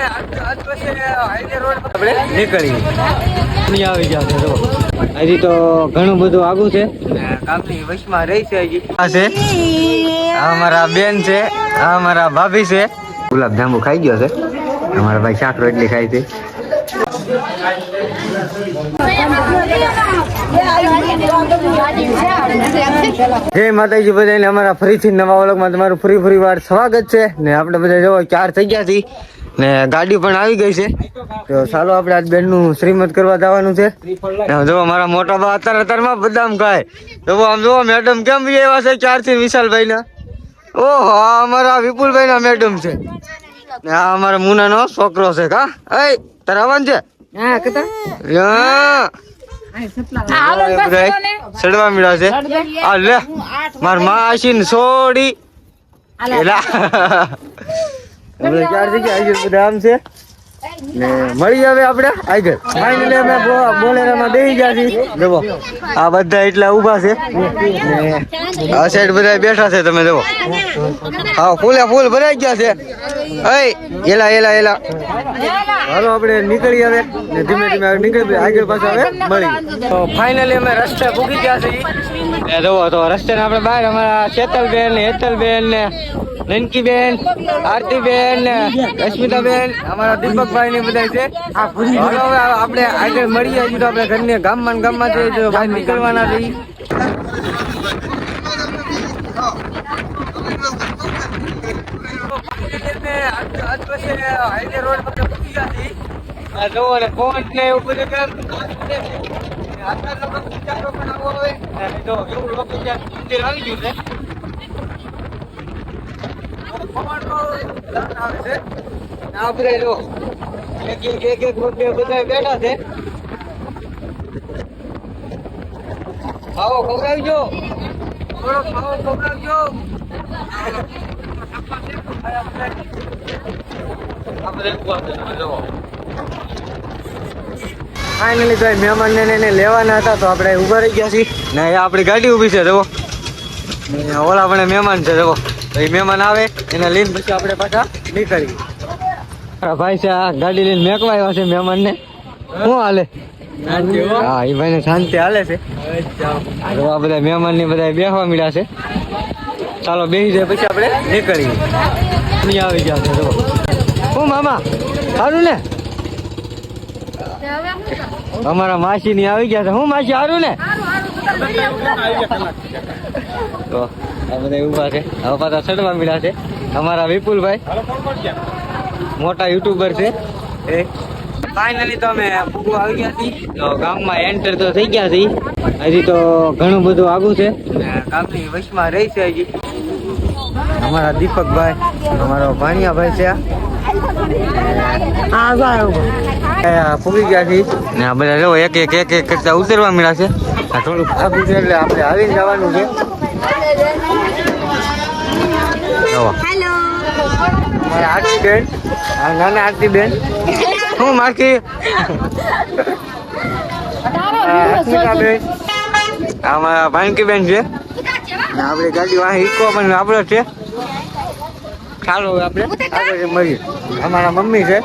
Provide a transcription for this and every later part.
આપણે નીકળી અહીં આવી ગયા છે હજી તો ઘણું બધું આગું છે કામની વશમાં રહી છે હજી આ છે અમારા બેન છે અમારા ભાભી છે ગુલાબ જાંબુ ખાઈ ગયો છે અમારા ભાઈ શાક રોટલી ખાઈ છે જય માતાજી બધાને અમારા ફરીથી નવા ઓળખમાં તમારું ફરી ફરી વાર સ્વાગત છે. ને આપણે બધા જવા, ચાર થઈ ગયા છીએ. ને ગાડી પણ આવી ગઈ છે. તો ચાલો આપણે આજ બેનનું શ્રીમત કરવા જવાનું છે. ને જો મારા મોટા બા અત્યારે અત્યારમાં બદામ ખાય. તો આમ જો મેડમ કેમ બી એવા છે ચારથી વિશાલભાઈ ના ઓહો આ અમારા વિપુલભાઈ ના મેડમ છે. ને આ અમારા મુનાનો છોકરો છે કા? એ તારે આવવાનું છે. એ બધાય સડવા મળ્યા છે. આ લે માર માસી ને છોડી. એલા. આપણે ચાર જગ્યા આગળ બધા આમ છે? ને મળી હવે આપણે? આગળ ફાઇનલી અમે બોલેરામાં બેસી ગયા છીએ. જુઓ. આ બધા એટલા ઊભા છે. ને આ સાઈડ બધા બેઠા છે તમે જુઓ. હા ફૂલે ફૂલ ભરાઈ ગયા છે. અય એલા એલા એલા. હાલો આપણે નીકળી હવે. ને ધીમે ધીમે નીકળી આગળ પાછા હવે મળી. તો ફાઇનલી અમે રસ્તે પૂકી ગયા છીએ. જુઓ, તો રસ્તે આપણે બહાર અમારા શેતલબેન હેતલબેન ને નનકીબેન, આરતીબેન ને રશ્મિતાબેન, અમારા દીપકભાઈ ને બધા છે. હવે આપણે તો આપણે ઘરને ગામમાં ગામમાં બહાર નીકળવાના છીએ આ બધા જો એક એક એક એક વખતે બધા બેઠા છે ખાવો ખવડાવજો થોડો ખાવો ખવડાવજો ફાઇનલી તો મહેમાનને એને લેવાના હતા તો આપણે ઊભા રહી ગયા છીએ. ને એ આપણી ગાડી ઊભી છે જુઓ. ઓલા આપણે મહેમાન છે જુઓ. તો એ મહેમાન આવે એને લઈને પછી આપણે પાછા નીકળીએ. ભાઈ છે આ ગાડી લઈને મેકવા આવ્યા છે મહેમાનને શું હાલે? હા. એ ભાઈને શાંતિ હાલે છે. આ બધા મહેમાન ને બધા બેસવા મળ્યા છે. ચાલો બેસી જાય પછી આપણે નીકળીએ. આવી ગયા છે જુઓ. શું મામા? સારું ને? અમારા માસી ની આવી ગયા છે. હું માસી હારું ને? તો આ બધા ઊભા છે. હવે પાછા ચડવા છે. અમારા વિપુલભાઈ. મોટા યુટ્યુબર છે. એ. ફાઇનલી તો અમે ફૂગુ આવી ગયા છીએ. તો ગામમાં એન્ટર તો થઈ ગયા છીએ. હજી તો ઘણું બધું આગું છે. ને ગામની વચમાં રહી છે હજી. અમારા દીપકભાઈ અમારો ભાણિયાભાઈ છે આ. આ ફૂગી ગયા છીએ ને આ બધા જો એક એક એક એક કરતા ઉતરવા મળ્યા છે. આ થોડુંક આગું છે એટલે આપણે આવીને જવાનું છે. જુઓ હેલો. મારા આરતી બેન આ નાના આરતી બેન. શું માખી બેન. આ મારા ભાણકી બેન છે. ને આપણી ગાડી વાહી ઈકો પણ આપણો છે. ચાલો હવે આપણે આગળ મળીએ અમારા મમ્મી છે.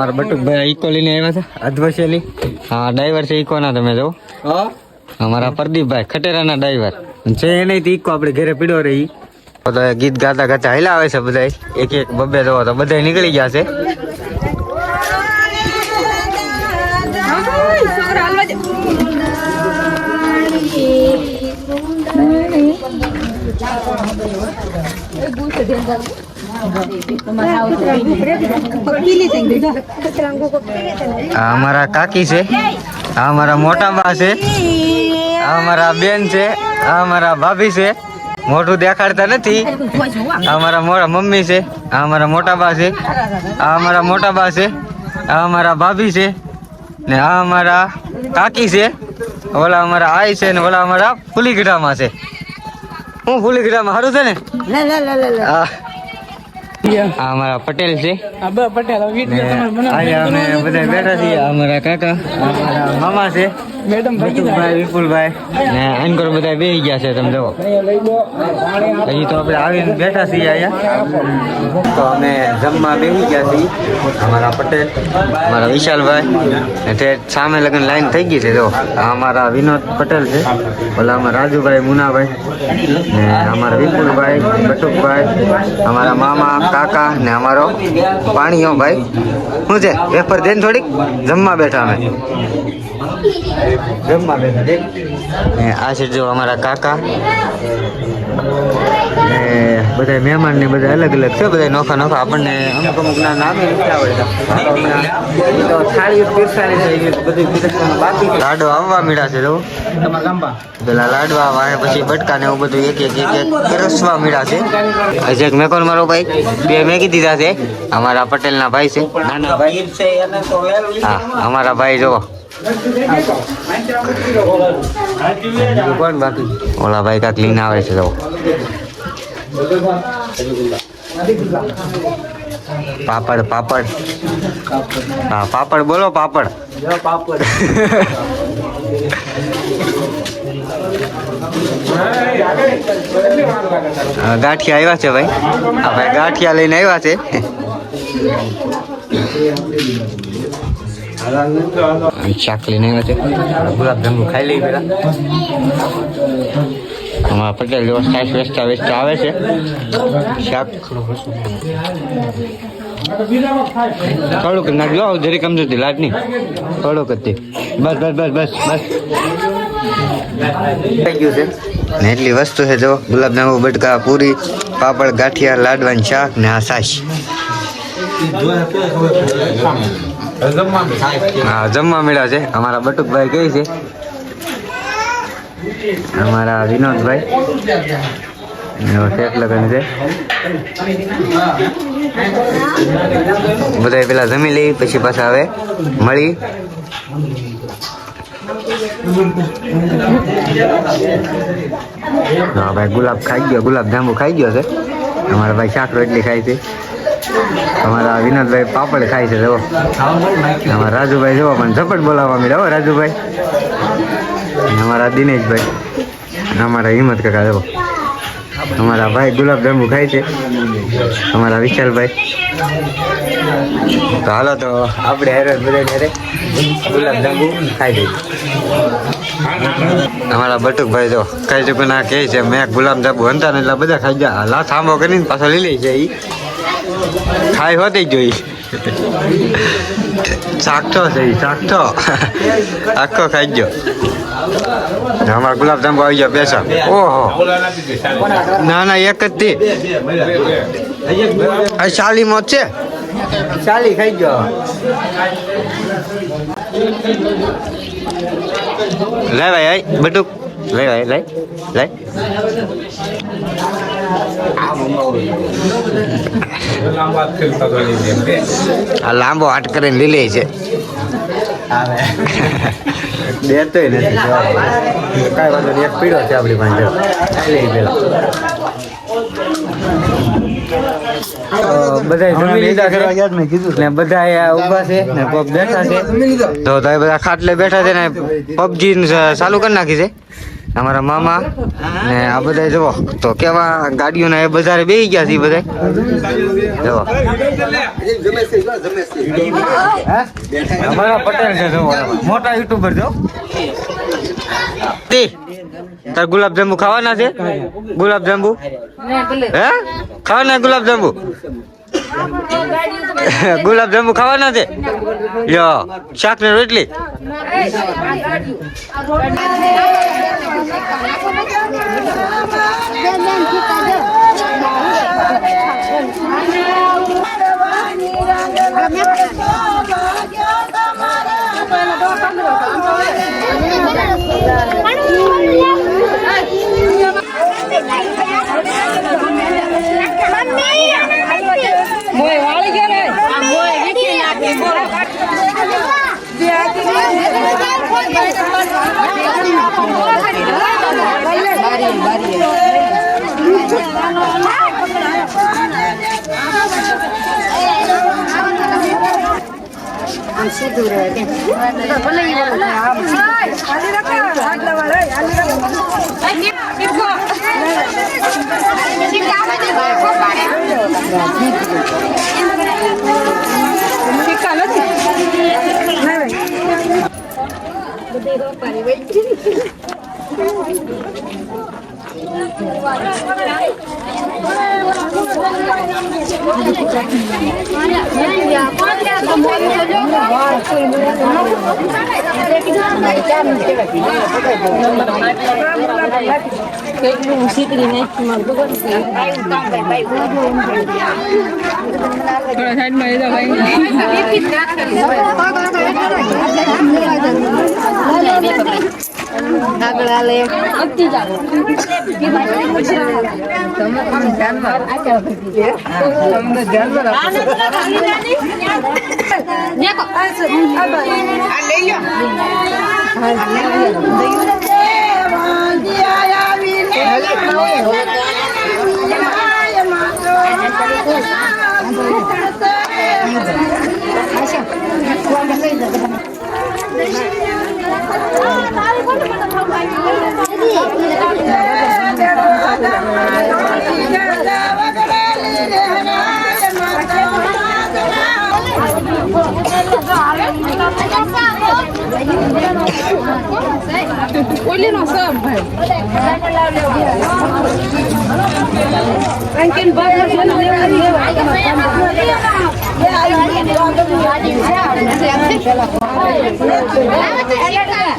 મારા બટુકભાઈ ઈકો લઈને આવ્યા છે અધવશેલી હા ડ્રાઈવર છે ઈકો ના તમે જો અમારા પ્રદીપભાઈ ખટેરાના ડ્રાઈવર છે એને ઈકો આપણે ઘરે પીડો રહી બધા ગીત ગાતા ગાતા હેલા આવે છે બધા એક એક બબ્બે જોવા તો બધા નીકળી ગયા છે આ અમારા કાકી છે. અમારા મોટા બા છે. અમારા બેન છે. આ અમારા ભાભી છે. મોઢું દેખાડતા નથી. અમારા મોટા મમ્મી છે. આ અમારા મોટા બા છે. આ અમારા મોટા બા છે. અમારા ભાભી છે. ને આ અમારા કાકી છે. ઓલા અમારા આઈ છે ને ઓલા અમારા ફુલીગઢામાં છે. હું ફુલીગઢામાં સારું છે ને? હા આ અમારા પટેલ છે. અમે બધા બેઠા છીએ અમારા કાકા અમારા મામા છે. બટુકભાઈ વિપુલભાઈ ને આનકોર બધા બેસી ગયા છે તમે જુઓ. હજી તો આપણે આવીને બેઠા છીએ અહીંયા. તો અમે જમવા બેસી ગયા છીએ. અમારા પટેલ અમારા વિશાલભાઈ તે સામે લગ્ન લાઈન થઈ ગઈ છે જો અમારા વિનોદ પટેલ છે ઓલા અમારા રાજુભાઈ મુનાભાઈ ને અમારા વિપુલભાઈ બટુકભાઈ અમારા મામા કાકા ને અમારો પાણીઓ ભાઈ. શું છે વેફર દેન થોડીક? જમવા બેઠા અમે. આ છે જો અમારા કાકા. ને બધા મહેમાન ને બધા અલગ અલગ છે બધા નોખા નોખા. આપણને અમુક અમુક ના નામે નથી આવડતા. તો હમણાં ઈ તો થાળી પીરસાની છે એ બધું પીરસવાનું બાકી છે. લાડો આવવા મીડા છે જો. પેલા લાડવા આવે પછી બટકા ને એવું બધું એક એક એક એક પીરસવા મીડા છે. એક મેકોન મારો ભાઈ બે મેકી દીધા છે. અમારા પટેલના ભાઈ છે. નાના ભાઈ. હા અમારા ભાઈ જો. ઓલા ભાઈ કાંક લઈને આવે છે તો પાપડ પાપડ. હા પાપડ બોલો પાપડ. હા, ગાંઠિયા આવ્યા છે ભાઈ. હા ભાઈ ગાંઠિયા લઈને આવ્યા છે. શાક લઈને આવ્યા છે. ગુલાબજાંબુ ખાઈ લઈ પેલા અમારા પટેલ જેવો સાસ વેચતા વેચતા આવે છે. શાક. થોડુંક નાખજો જરી કમજોર લાટ નહીં. થોડુંક જ બસ બસ બસ બસ બસ. થઈ છે. ને એટલી વસ્તુ છે જો ગુલાબજાંબુ બટકા, પૂરી, પાપડ, ગાંઠિયા, લાડવાની શાક ને આ સાસ. હા, જમવા મળ્યા છે. અમારા બટુકભાઈ કઈ છે? અમારા વિનોદભાઈ. એનો લગન છે. બધા પેલા જમી લઈ, પછી પાછા હવે મળી. હા, ભાઈ ગુલાબ ખાઈ ગયો, ગુલાબ જાંબુ ખાઈ ગયો છે. અમારા ભાઈ શાક રોટલી ખાય છે. અમારા વિનોદભાઈ પાપડ ખાય છે જો અમારા રાજુભાઈ જો પણ ઝપટ બોલાવવા મળ્યા હો, રાજુભાઈ. અમારા દિનેશભાઈ. અમારા હિંમત કાકા જો અમારા ભાઈ ગુલાબ જાંબુ ખાય છે, અમારા વિશાલભાઈ. તો હાલો, તો આપણે હેરે બધા હેરે ગુલાબ જાંબુ ખાઈ દઈએ અમારા બટુકભાઈ જો કઈ ચૂકના કહે છે, મેં ગુલાબ જાંબુ હંતા ને એટલે બધા ખાઈ ગયા. લા સાંભો કરીને પાછો લઈ લે છે એ ખાઈ હોતી જોઈ. ચાકઠો છે એ ચાકઠો આખો ખાઈ ગયો. અમારા ગુલાબ જાંબુ આવી ગયો બેસા. ઓહો. ના ના એક જ થી ચાલી મોત છે. શાલી ખાઈ ગયો. લે ભાઈ આય lấy lấy lấy લે આ લાંબો હાટ કરીને લીલે છે દેતોય નથી કાંઈ વાંધો નહીં એક પીડો છે આપણી પાસે લઈ પેલા બધા જમી લીધા છે ને બધા અહીંયા ઊભા છે ને પગ બેઠા છે તો બધા ખાટલે બેઠા છે ને પબજી ચાલુ કરી નાખી છે અમારા મામા ને આ બધા જુઓ. તો કેવા ગાડીઓના એ બજારે બેસી ગયા છે બધા જુઓ. અમારા પટેલ છે જુઓ. મોટા યુટ્યુબર જો તાર ગુલાબ જાંબુ ખાવાના છે? ગુલાબ જાંબુ? હે? ખાવાના ગુલાબ જાંબુ? ગુલાબ જાંબુ ખાવાના છે? યો શાક ને રોટલી. అంశీ దూరేది పని పెట్టి Thank you. આમ સીધું રહે કે ભલે ઈ વાળું થાય, આમ સીધું. કેટલું શીતળી નાખી મારું ભગવાન થોડા સાઈડમાં એ તો આગળ હાલે અતિ જાવ ઓલીનો સબ ભાઈ અંકિન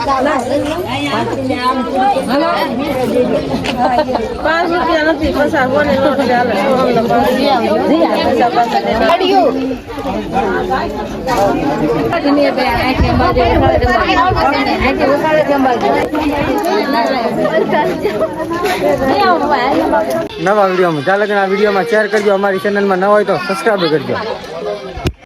બાબા પાંચ રૂપિયા નથી પસાર કોને નોટ ચાલે નવા વિડીયોમાં. ચાલે કે આ વિડીયોમાં શેર કરજો. અમારી ચેનલમાં નવા હોય તો સબસ્ક્રાઈબ કરજો.